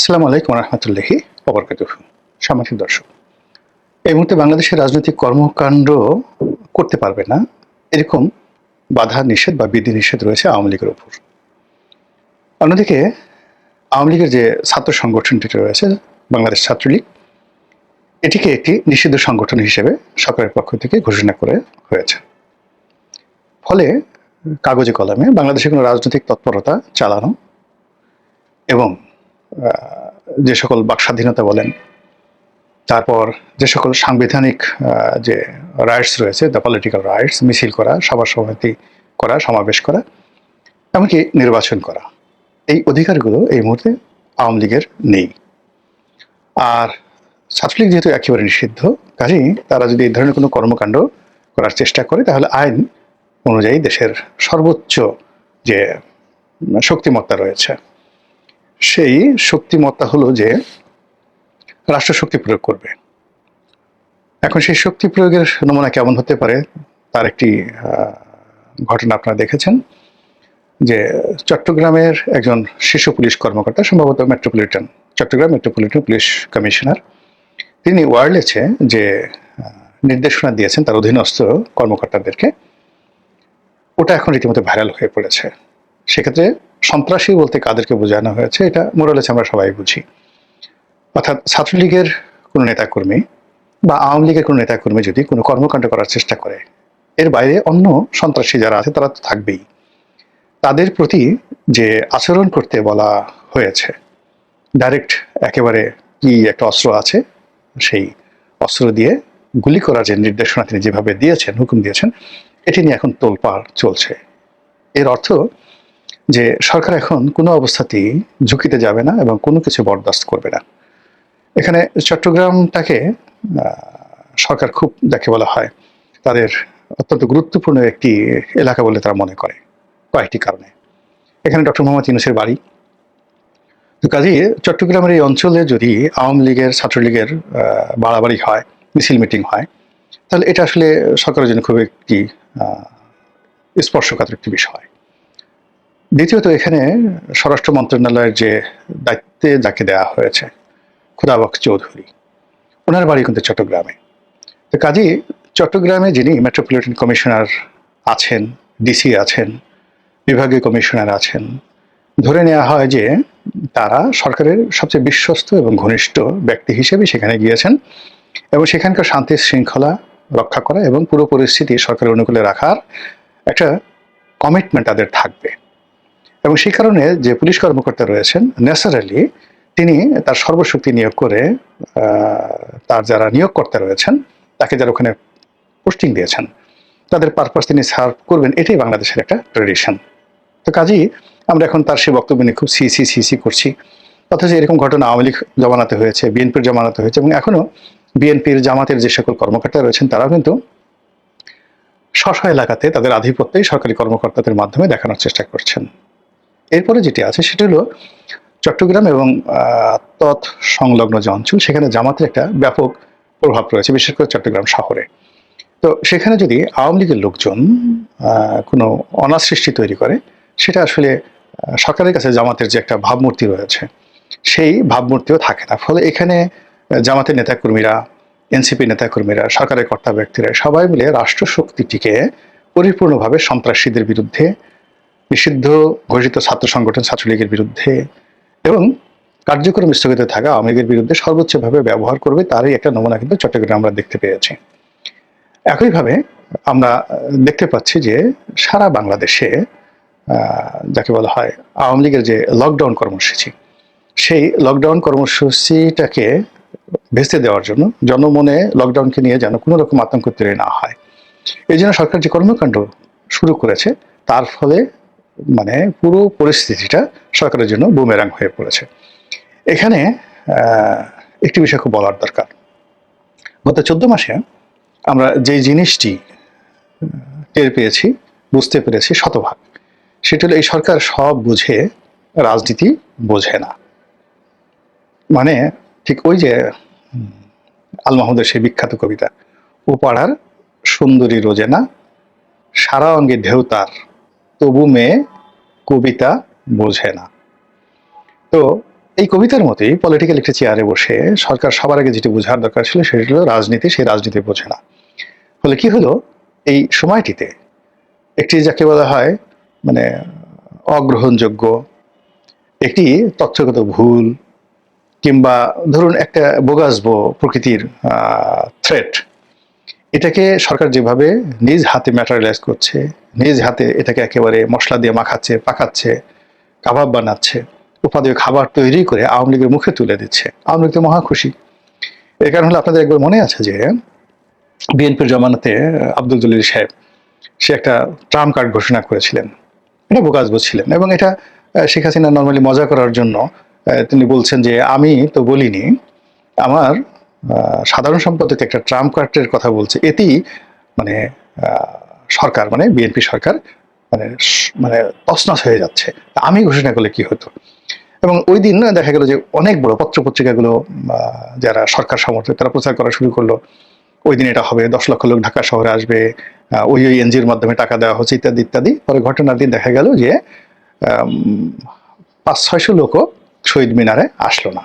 আসসালামু আলাইকুম রহমতুল্লাহি অবরকাত সম্মানিত দর্শক, এই মুহূর্তে বাংলাদেশের রাজনৈতিক কর্মকাণ্ড করতে পারবে না, এরকম বাধা নিষেধ বা বিধি নিষেধ রয়েছে আওয়ামী লীগের ওপর। অন্যদিকে, আওয়ামী লীগের যে ছাত্র সংগঠনটি রয়েছে, বাংলাদেশ ছাত্রলীগ, এটিকে একটি নিষিদ্ধ সংগঠন হিসেবে সরকারের পক্ষ থেকে ঘোষণা করে হয়েছে। ফলে কাগজে কলমে বাংলাদেশে কোনো রাজনৈতিক তৎপরতা চালানো এবং যে সকল বাক স্বাধীনতা বলেন, তারপর যে সকল সাংবিধানিক যে রাইটস রয়েছে দ্য পলিটিক্যাল রাইটস মিছিল করা সভা সমিতি করা, সমাবেশ করা, এমনকি নির্বাচন করা, এই অধিকারগুলো এই মুহূর্তে আওয়ামী লীগের নেই। আর ছাত্রলীগ যেহেতু একেবারে নিষিদ্ধ, কাজেই তারা যদি এই ধরনের কোনো কর্মকাণ্ড করার চেষ্টা করে, তাহলে আইন অনুযায়ী দেশের সর্বোচ্চ যে শক্তিমত্তা রয়েছে সেই শক্তিমত্তা হলো যে রাষ্ট্রশক্তি প্রয়োগ করবে। এখন সেই শক্তি প্রয়োগের নমুনা কেমন হতে পারে তার একটি ঘটনা আপনারা দেখেছেন যে চট্টগ্রামের একজন শীর্ষ পুলিশ কর্মকর্তা, সম্ভবত metropolitan, Chattogram metropolitan police commissioner, তিনি ওয়ারলেসে যে নির্দেশনা দিয়েছেন তার অধীনস্থ কর্মকর্তাদেরকে, ওটা এখন রীতিমতো ভাইরাল হয়ে পড়েছে। সেক্ষেত্রে সন্ত্রাসী বলতে কাদেরকে বোঝানো হয়েছে, এটা মোরালেস আমরা সবাই বুঝি। অর্থাৎ ছাত্রলীগের কোনো নেতাকর্মী বা আওয়ামী লীগের কোনো নেতাকর্মী যদি কোনো কর্মকাণ্ড করার চেষ্টা করে, এর বাইরে অন্য সন্ত্রাসী যারা আছে তারা তো থাকবেই। তাদের প্রতি যে আচরণ করতে বলা হয়েছে ডাইরেক্ট একেবারে কি একটা অস্ত্র আছে, সেই অস্ত্র দিয়ে গুলি করার যে নির্দেশনা তিনি যেভাবে দিয়েছেন, হুকুম দিয়েছেন, এটি নিয়ে এখন তোলপাড় চলছে। এর অর্থ যে সরকার এখন কোনো অবস্থাতেই ঝুঁকিতে যাবে না এবং কোনো কিছু বরদাস্ত করবে না। এখানে চট্টগ্রামটাকে সরকার খুব যাকে বলা হয়, তাদের অত্যন্ত গুরুত্বপূর্ণ একটি এলাকা বলে তারা মনে করে, কয়েকটি কারণে। এখানে ডক্টর মোহাম্মদ ইউনুসের বাড়ি। তো কাজে চট্টগ্রামের এই অঞ্চলে যদি আওয়ামী লীগের, ছাত্রলীগের বাড়াবাড়ি হয়, মিছিল মিটিং হয়, তাহলে এটা আসলে সরকারের জন্য খুব একটি স্পর্শকাতর একটি বিষয়। দ্বিতীয়ত এখানে স্বরাষ্ট্র মন্ত্রণালয়ের যে দায়িত্বে যাকে দেওয়া হয়েছে, খুদাবক চৌধুরী, ওনার বাড়ি কিন্তু চট্টগ্রামে। তো কাজী, চট্টগ্রামে যিনি মেট্রোপলিটন কমিশনার আছেন, ডিসি আছেন, বিভাগীয় কমিশনার আছেন, ধরে নেওয়া হয় যে তারা সরকারের সবচেয়ে বিশ্বস্ত এবং ঘনিষ্ঠ ব্যক্তি হিসেবে সেখানে গিয়েছেন এবং সেখানকার শান্তি শৃঙ্খলা রক্ষা করা এবং পুরো পরিস্থিতি সরকারের অনুকূলে রাখার একটা কমিটমেন্ট তাদের থাকবে। এবং সেই কারণে যে পুলিশ কর্মকর্তা রয়েছেন ন্যাচারালি তিনি তার সর্বশক্তি নিয়োগ করে তার যারা নিয়োগকর্তা রয়েছেন, তাকে যারা ওখানে পোস্টিং দিয়েছেন, তাদের পারপাস তিনি সার্ভ করবেন, এটাই বাংলাদেশের একটা ট্রেডিশন। তো কাজেই আমরা এখন তার সেই বক্তব্য নিয়ে খুব সি সি সি সি করছি। অথচ এরকম ঘটনা আওয়ামী লীগ জমানাতে হয়েছে, বিএনপির জমানাতে হয়েছে এবং এখনও বিএনপির জামাতের যে সকল কর্মকর্তা রয়েছেন, তারাও কিন্তু স্ব এলাকাতে তাদের আধিপত্যই সরকারি কর্মকর্তাদের মাধ্যমে দেখানোর চেষ্টা করছেন। এরপরে যেটি আছে সেটা হলো চট্টগ্রাম এবং তৎ সংলগ্ন যে অঞ্চল, সেখানে জামাতের একটা ব্যাপক প্রভাব রয়েছে, বিশেষ করে চট্টগ্রাম শহরে। তো সেখানে যদি আওয়ামী লীগের লোকজন কোনো অনার সৃষ্টি তৈরি করে, সেটা আসলে সরকারের কাছে জামাতের যে একটা ভাবমূর্তি রয়েছে, সেই ভাবমূর্তিও থাকে না। ফলে এখানে জামাতের নেতাকর্মীরা এনসিপি নেতাকর্মীরা, সরকারের কর্তা ব্যক্তিরা, সবাই মিলে রাষ্ট্রশক্তিটিকে পরিপূর্ণভাবে সন্ত্রাসীদের বিরুদ্ধে নিষিদ্ধ ঘোষিত ছাত্র সংগঠন ছাত্রলীগের বিরুদ্ধে এবং কার্যক্রম স্থগিত থাকা আওয়ামী লীগের বিরুদ্ধে সর্বোচ্চভাবে ব্যবহার করবে তারই একটা নমুনা কিন্তু চট্টগ্রামে আমরা দেখতে পেয়েছি। একইভাবে আমরা দেখতে পাচ্ছি যে সারা বাংলাদেশে যাকে বলা হয় আওয়ামী লীগের যে লকডাউন কর্মসূচি, সেই লকডাউন কর্মসূচিটাকে ভেস্তে দেওয়ার জন্য জনমনে লকডাউনকে নিয়ে যেন কোনো রকম আতঙ্ক তৈরি না হয়। এই জন্য সরকার যে কর্মকাণ্ড শুরু করেছে, তার ফলে মানে পুরো পরিস্থিতিটা সরকারের জন্য বুমেরাং হয়ে পড়েছে। এখানে একটি বিষয় খুব বলার দরকার। গত চোদ্দ মাসে আমরা যে জিনিসটি টের পেয়েছি, বুঝতে পেরেছি শতভাগ, সেটা হলো এই সরকার সব বুঝে রাজনীতি বোঝে না। মানে ঠিক ওই যে আল মাহমুদের সেই বিখ্যাত কবিতা, ও পাড়ার সুন্দরী রোজেনা সারা অঙ্গে ঢেউ তার তবু মেয়ে কবিতা বোঝে না। তো এই কবিতার মতোই পলিটিক্যাল একটি চেয়ারে বসে সরকার সবার আগে যেটি বোঝার দরকার ছিল সেটি হলো রাজনীতি, সেই রাজনীতি বোঝে না। ফলে কি হলো? এই সময়টিতে একটি যাকে বলা হয় মানে অগ্রহণযোগ্য, একটি তথ্যগত ভুল কিংবা ধরুন একটা বোগাসবো প্রকৃতির থ্রেট এটাকে সরকার যেভাবে নিজ হাতে ম্যাটারিয়ালাইজ করছে, নিজ হাতে এটাকে একেবারে মশলা দিয়ে মাখাচ্ছে, পাকাচ্ছে, কাবাব বানাচ্ছে, উপাদেয় খাবার তৈরি করে আওয়ামী লীগের মুখে তুলে দিচ্ছে, আওয়ামী লীগ তো মহা খুশি। এর কারণ হলো আপনাদের একবার মনে আছে যে বিএনপির জমানাতে আব্দুল জলিল সাহেব, সে একটা ট্রাম কার্ড ঘোষণা করেছিলেন। এটা বোকাজ ছিলেন এবং এটা শেখ হাসিনা নর্মালি মজা করার জন্য তিনি বলছেন যে, আমি তো বলিনি, আমার সাধারণ সম্পাদক একটা ট্রাম কার্ডের কথা বলছে, এতেই মানে সরকার মানে বিএনপি সরকার মানে মানে তছনছ হয়ে যাচ্ছে। আমি ঘোষণা করলে কি হতো? এবং ওই দিন দেখা গেল যে অনেক বড় পত্র পত্রিকাগুলো যারা সরকার সমর্থক, তারা প্রচার করা শুরু করল। ওই দিন এটা হবে, দশ লক্ষ লোক ঢাকা শহরে আসবে ওই ওই এনজিওর মাধ্যমে টাকা দেওয়া হচ্ছে ইত্যাদি ইত্যাদি। পরে ঘটনার দিন দেখা গেল যে পাঁচ ছয়শো লোকও শহীদ মিনারে আসলো না।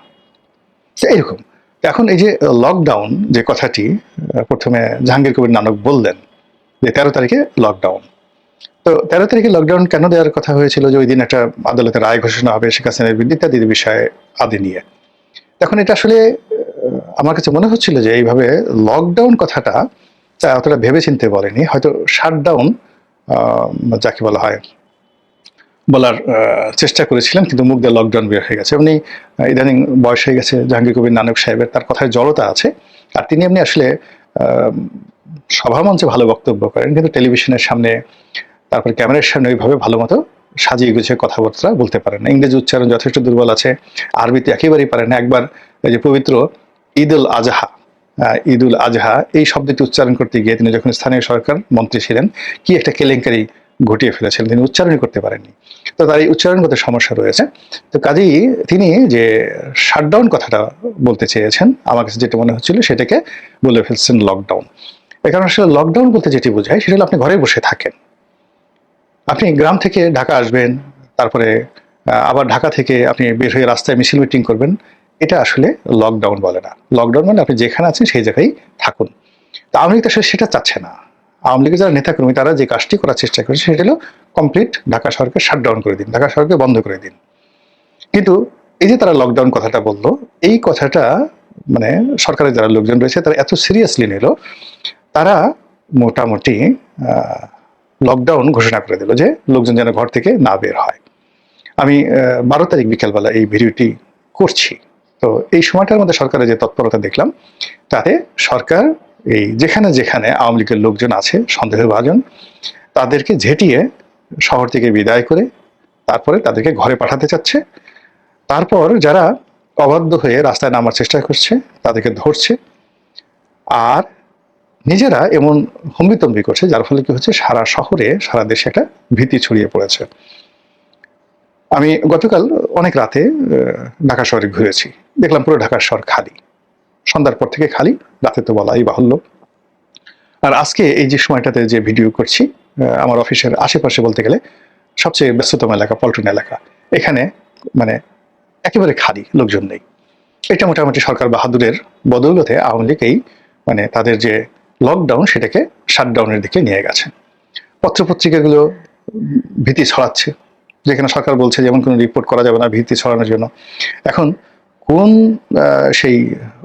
এরকম। এখন এই যে লকডাউন যে কথাটি প্রথমে জাহাঙ্গীর কবির নানক বললেন যে তেরো তারিখে লকডাউন তো তেরো তারিখে লকডাউন কেন দেওয়ার কথা হয়েছিল যে ওই দিন একটা আদালতের রায় ঘোষণা হবে, শেখ হাসিনার বিরুদ্ধে বিষয়ে আদি নিয়ে। তখন এটা আসলে আমার কাছে মনে হচ্ছিল যে এইভাবে লকডাউন কথাটা অতটা ভেবে চিনতে বলেনি। হয়তো শাটডাউন যাকে বলা হয় বলার চেষ্টা করেছিলেন, কিন্তু মুখ দিয়ে লকডাউন বের হয়ে গেছে। এমনি ইদানিং বয়স হয়ে গেছে, জাহাঙ্গীর কবির, নানক সাহেবের, তার কথায় জড়তা আছে। আর তিনি এমনি আসলে সভামঞ্চে ভালো বক্তব্য করেন, কিন্তু টেলিভিশনের সামনে, তারপর ক্যামেরার সামনে ওইভাবে ভালো মতো সাজিয়ে গুছিয়ে কথাবার্তা বলতে পারেন না। ইংরেজি উচ্চারণ যথেষ্ট দুর্বল আছে, আরবিতে একেবারেই পারেন না। একবার যে পবিত্র ঈদ উল আজহা ঈদ উল আজহা, এই শব্দটি উচ্চারণ করতে গিয়ে তিনি যখন স্থানীয় সরকার মন্ত্রী ছিলেন, কি একটা কেলেঙ্কারি ঘটিয়ে ফেলেছিলেন, তিনি উচ্চারণই করতে পারেননি। তো তার এই উচ্চারণগত সমস্যা রয়েছে। তো কাজেই তিনি যে শাটডাউন কথাটা বলতে চেয়েছেন, আমার কাছে যেটা মনে হচ্ছিল সেটাকে বলে ফেলছেন লকডাউন এ কারণে আসলে লকডাউন বলতে যেটি বোঝায়, সেটা আপনি ঘরে বসে থাকেন। আপনি গ্রাম থেকে ঢাকা আসবেন, তারপরে আবার ঢাকা থেকে আপনি বের হয়ে রাস্তায় মিছিল মিটিং করবেন। এটা আসলে লকডাউন বলে না। লকডাউন মানে আপনি যেখানে আছেন সেই জায়গায় থাকুন। তা তো আসলে সেটা চাচ্ছে না। আওয়ামী লীগের যারা নেতাকর্মী, তারা যে কাজটি করার চেষ্টা করেছে, সেটা হলো কমপ্লিট ঢাকা শহরকে শাটডাউন করে দিন, ঢাকা শহরকে বন্ধ করে দিন। কিন্তু এই যে তারা লকডাউন কথাটা বলল, এই কথাটা মানে সরকারের যারা লোকজন রয়েছে, তারা এত সিরিয়াসলি নিল, তারা মোটামুটি লকডাউন ঘোষণা করে দিল যে লোকজন যেন ঘর থেকে না বের হয়। আমি বারো তারিখ বিকেলবেলা এই ভিডিওটি করছি। তো এই সময়টার মধ্যে সরকারের যে তৎপরতা দেখলাম, তাতে সরকার এই যেখানে যেখানে আওয়ামী লীগের লোকজন আছে সন্দেহভাজন তাদেরকে ঝেঁটিয়ে শহর থেকে বিদায় করে তারপরে তাদেরকে ঘরে পাঠাতে চাচ্ছে। তারপর যারা অবাধ্য হয়ে রাস্তায় নামার চেষ্টা করছে, তাদেরকে ধরছে। আর নিজেরা এমন হম্বিতম্বি করছে, যার ফলে কি হচ্ছে, সারা শহরে, সারা দেশে একটা ভীতি ছড়িয়ে পড়েছে। আমি গতকাল অনেক রাতে ঢাকা শহরে ঘুরেছি। দেখলাম পুরো ঢাকার শহর খালি। সন্ধ্যার পর থেকে খালি রাতে তো বলাই বাহুল্য। আর আজকে এই যে সময়টাতে যে ভিডিও করছি আমার অফিসের আশেপাশে বলতে গেলে সবচেয়ে ব্যস্ততম এলাকা পল্টন এলাকা। এখানে মানে একেবারে খালি, লোকজন নেই। এটা মোটামুটি সরকার বাহাদুরের বদৌলতে আওয়ামী লীগ এই মানে তাদের যে লকডাউন সেটাকে শাটডাউনের দিকে নিয়ে গেছে। পত্রপত্রিকাগুলো ভীতি ছড়াচ্ছে। যেখানে সরকার বলছে যেমন কোনো রিপোর্ট করা যাবে না, ভীতি ছড়ানোর জন্য। এখন কোন সেই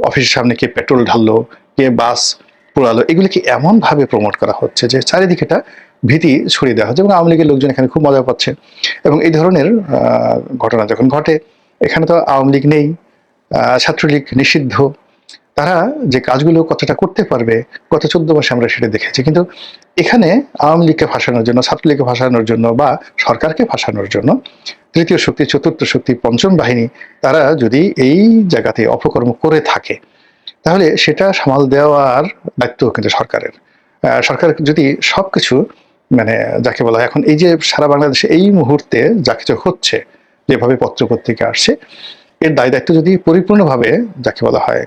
অফিসের সামনে কে পেট্রোল ঢাললো, কে বাস পোড়ালো, এগুলিকে এমনভাবে প্রমোট করা হচ্ছে যে চারিদিকে একটা ভীতি ছড়িয়ে দেওয়া হচ্ছে এবং আওয়ামী লীগের লোকজন এখানে খুব মজা পাচ্ছে। এবং এই ধরনের ঘটনা যখন ঘটে, এখানে তো আওয়ামী লীগ নেই ছাত্রলীগ নিষিদ্ধ। তারা যে কাজগুলো কতটা করতে পারবে, গত চোদ্দ মাসে আমরা সেটা দেখেছি। কিন্তু এখানে আওয়ামী লীগকে ফাঁসানোর জন্য, ছাত্রলীগকে ফাঁসানোর জন্য বা সরকারকে ফাঁসানোর জন্য তৃতীয় শক্তি, চতুর্থ শক্তি, পঞ্চম বাহিনী, তারা যদি এই জায়গাতে অপকর্ম করে থাকে, তাহলে সেটা সামাল দেওয়ার দায়িত্ব কিন্তু সরকারের। সরকার যদি সবকিছু মানে যাকে বলা হয়, এখন এই যে সারা বাংলাদেশে এই মুহূর্তে যা কিছু হচ্ছে, যেভাবে পত্রপত্রিকা আসছে, এর দায় দায়িত্ব যদি পরিপূর্ণভাবে যাকে বলা হয়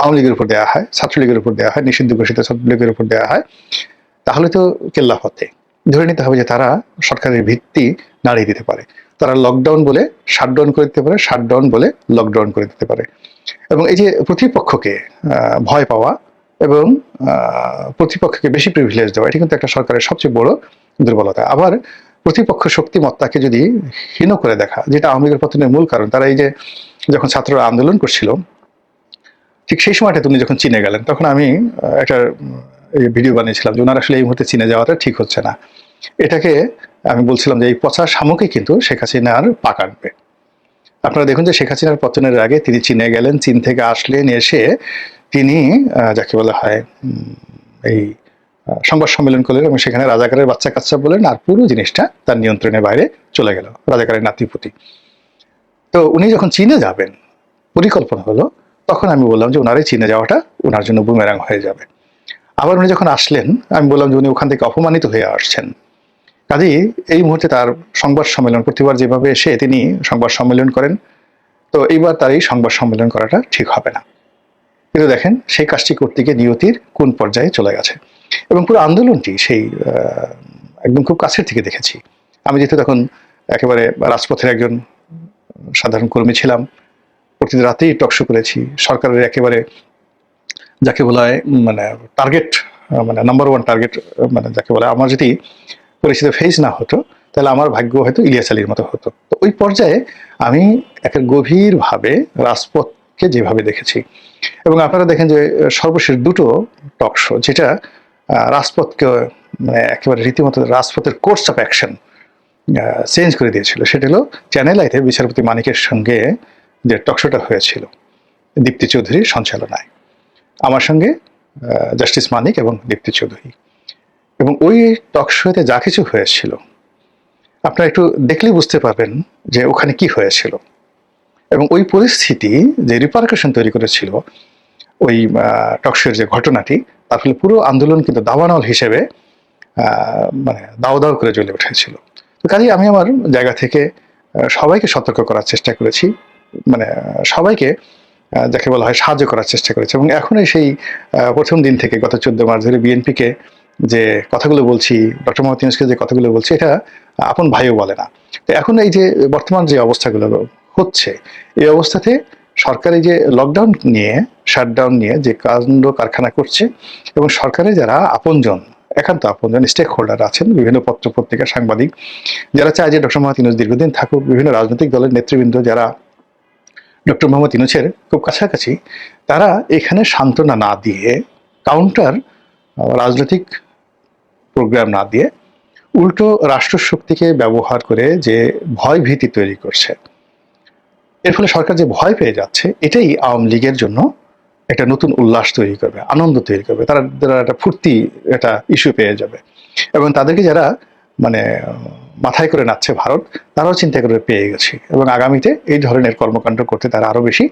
আওয়ামী লীগের উপর দেওয়া হয়, ছাত্রলীগের উপর দেওয়া হয়, নিষিদ্ধ ঘোষিত ছাত্রলীগের উপর দেওয়া হয়, তাহলে তো কেল্লা হতে ধরে নিতে হবে যে তারা সরকারের ভিত্তি নাড়িয়ে দিতে পারে। তারা লকডাউন বলে শাটডাউন করে দিতে পারে শাটডাউন বলে লকডাউন করে দিতে পারে। এবং এই যে প্রতিপক্ষকে ভয় পাওয়া এবং প্রতিপক্ষকে বেশি প্রিভিলেজ দেওয়া, এটি কিন্তু একটা সরকারের সবচেয়ে বড় দুর্বলতা। আবার প্রতিপক্ষ শক্তিমত্তাকে যদি হীন করে দেখা, যেটা আওয়ামী লীগের পতনের মূল কারণ, তারা এই যে যখন ছাত্ররা আন্দোলন করছিল, ঠিক সেই সময়টা তুমি যখন চীনে গেলেন, তখন আমি একটা ভিডিও বানিয়েছিলাম যে ওনারা আসলে এই মুহূর্তে চীনে যাওয়াটা ঠিক হচ্ছে না। এটাকে আমি বলছিলাম যে এই পচা শামুকই কিন্তু শেখ হাসিনার পা কাটবে আপনারা দেখুন যে শেখ হাসিনার পতনের আগে তিনি চীনে গেলেন, চীন থেকে আসলেন, এসে তিনি যাকে বলা হয় এই সংবাদ সম্মেলন করলেন এবং সেখানে রাজাকারের বাচ্চা কাচ্চা বললেন আর পুরো জিনিসটা তার নিয়ন্ত্রণের বাইরে চলে গেল, রাজাকারের নাতিপুতি। তো উনি যখন চীনে যাবেন, পরিকল্পনা হলো, তখন আমি বললাম যে ওনারই চীনে যাওয়াটা ওনার জন্য বুমেরাং হয়ে যাবে। আবার উনি যখন আসলেন, আমি বললাম যে উনি ওখান থেকে অপমানিত হয়ে আসছেন। কাজেই এই মুহূর্তে তার সংবাদ সম্মেলন প্রতিবার যেভাবে এসে তিনি সংবাদ সম্মেলন করেন তো এইবার তার এই সংবাদ সম্মেলন করাটা ঠিক হবে না। কিন্তু দেখেন সেই কাজটি করতে গিয়ে নিয়তির কোন পর্যায়ে চলে গেছে। এবং পুরো আন্দোলনটি সেই একদম খুব কাছের থেকে দেখেছি। আমি যেহেতু তখন একেবারে রাজপথের একজন সাধারণ কর্মী ছিলাম প্রতিদিন রাতেই টকশো করেছি। সরকারের একেবারে যাকে বলা হয় মানে টার্গেট মানে নাম্বার ওয়ান টার্গেট মানে যাকে বলা হয়, আমার যদি পরিচিত ফেস না হতো, তাহলে আমার ভাগ্য হয়তো ইলিয়াস আলীর মতো হতো। তো ওই পর্যায়ে আমি একটা গভীরভাবে রাজপথকে যেভাবে দেখেছি, এবং আপনারা দেখেন যে সর্বশেষ দুটো টক শো যেটা রাজপথকে মানে একেবারে রীতিমতো রাজপথের কোর্স অফ অ্যাকশন চেঞ্জ করে দিয়েছিল। সেটা হলো চ্যানেল আইতে বিচারপতি মানিকের সঙ্গে যে টকশোটা হয়েছিল, দীপ্তি চৌধুরীর সঞ্চালনায়। আমার সঙ্গে জাস্টিস মানিক এবং দীপ্তি চৌধুরী। এবং ওই টকশোতে যা কিছু হয়েছিল, আপনারা একটু দেখলেই বুঝতে পারবেন যে ওখানে কি হয়েছিল। এবং ওই পরিস্থিতি যে রিপার্কেশন তৈরি করেছিল, ওই টকশোর যে ঘটনাটি, তার ফলে পুরো আন্দোলন কিন্তু দাবানল হিসেবে মানে দাও দাও করে জ্বলে উঠেছিল। তো কাজেই আমি আমার জায়গা থেকে সবাইকে সতর্ক করার চেষ্টা করেছি। মানে সবাইকে যাকে বলা হয় সাহায্য করার চেষ্টা করেছি। এবং এখনই সেই প্রথম দিন থেকে গত চোদ্দ মার্চ ধরে বিএনপিকে যে কথাগুলো বলছি, ডক্টর মোহাম্মদ ইউনুসকে যে কথাগুলো বলছি, এটা আপন ভাইও বলে না। তো এখন এই যে বর্তমান যে অবস্থাগুলো হচ্ছে, এই অবস্থাতে সরকার যে লকডাউন নিয়ে শাটডাউন নিয়ে যে কাণ্ড কারখানা করছে এবং সরকারের যারা আপনজন, একান্ত আপনজন স্টেক হোল্ডার আছেন, বিভিন্ন পত্র পত্রিকা সাংবাদিক, যারা চায় যে ডক্টর মোহাম্মদ ইউনুস দীর্ঘদিন থাকুক, বিভিন্ন রাজনৈতিক দলের নেতৃবৃন্দ যারা ডক্টর মোহাম্মদ ইউনুসের খুব কাছাকাছি, তারা এখানে সান্ত্বনা না দিয়ে কাউন্টার রাজনৈতিক প্রোগ্রাম না দিয়ে উল্টো রাষ্ট্রশক্তিকে ব্যবহার করে যে ভয় ভীতি তৈরি করছে। এর ফলে সরকার যে ভয় পেয়ে যাচ্ছে, এটাই আওয়ামী লীগের জন্য একটা নতুন উল্লাস তৈরি করবে, আনন্দ তৈরি করবে। তারা তারা একটা ফুর্তি, একটা ইস্যু পেয়ে যাবে। এবং তাদেরকে যারা মানে মাথায় করে নাচছে ভারত, তারাও চিন্তা করে পেয়ে গেছে। এবং আগামীতে এই ধরনের কর্মকাণ্ড করতে তারা আরও বেশি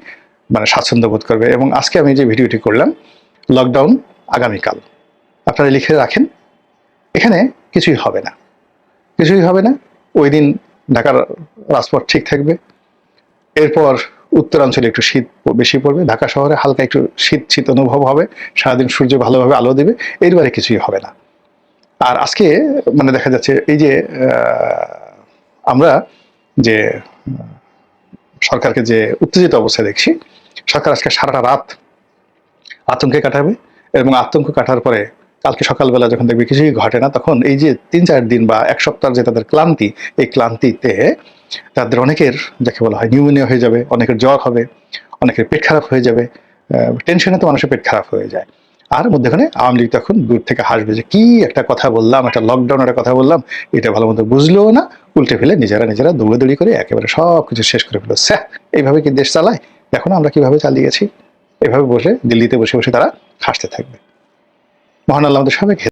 মানে স্বাচ্ছন্দ্য বোধ করবে। এবং আজকে আমি যে ভিডিওটি করলাম লকডাউন আগামীকাল। আপনারা লিখে রাখেন, এখানে কিছুই হবে না। কিছুই হবে না, ওই দিন ঢাকার রাজপথ ঠিক থাকবে। এরপর উত্তরাঞ্চলে একটু শীত বেশি পড়বে, ঢাকা শহরে হালকা একটু শীত শীত অনুভব হবে, সারাদিন সূর্য ভালোভাবে আলো দেবে, এর বাইরে কিছুই হবে না। আর আজকে মানে দেখা যাচ্ছে এই যে আমরা যে, সরকারকে যে উত্তেজিত অবস্থায় দেখছি, সরকার আজকে সারাটা রাত আতঙ্কে কাটাবে এবং আতঙ্ক কাটার পরে কালকে সকালবেলা যখন দেখবে কিছুই ঘটে না, তখন এই যে তিন চার দিন বা এক সপ্তাহ যে তাদের ক্লান্তি, এই ক্লান্তিতে তাদের অনেকের যাকে বলা হয় নিউমোনিয়া হয়ে যাবে, অনেকের জ্বর হবে, অনেকের পেট খারাপ হয়ে যাবে টেনশনে তো মানুষের পেট খারাপ হয়ে যায়। আর মধ্যেখানে আওয়ামী লীগ তখন দূর থেকে হাসবে যে, কি একটা কথা বললাম, একটা লকডাউন একটা কথা বললাম, এটা ভালো মতো বুঝলেও না। উল্টে ফেলে নিজেরা নিজেরা দৌড়াদৌড়ি করে একেবারে সব কিছু শেষ করে ফেলো স্যাহ, এইভাবে কি দেশ চালায়? দেখো আমরা কীভাবে চালিয়েছি। এভাবে বসে দিল্লিতে বসে বসে তারা হাসতে থাকবে। মহান আমাদের সবাইকে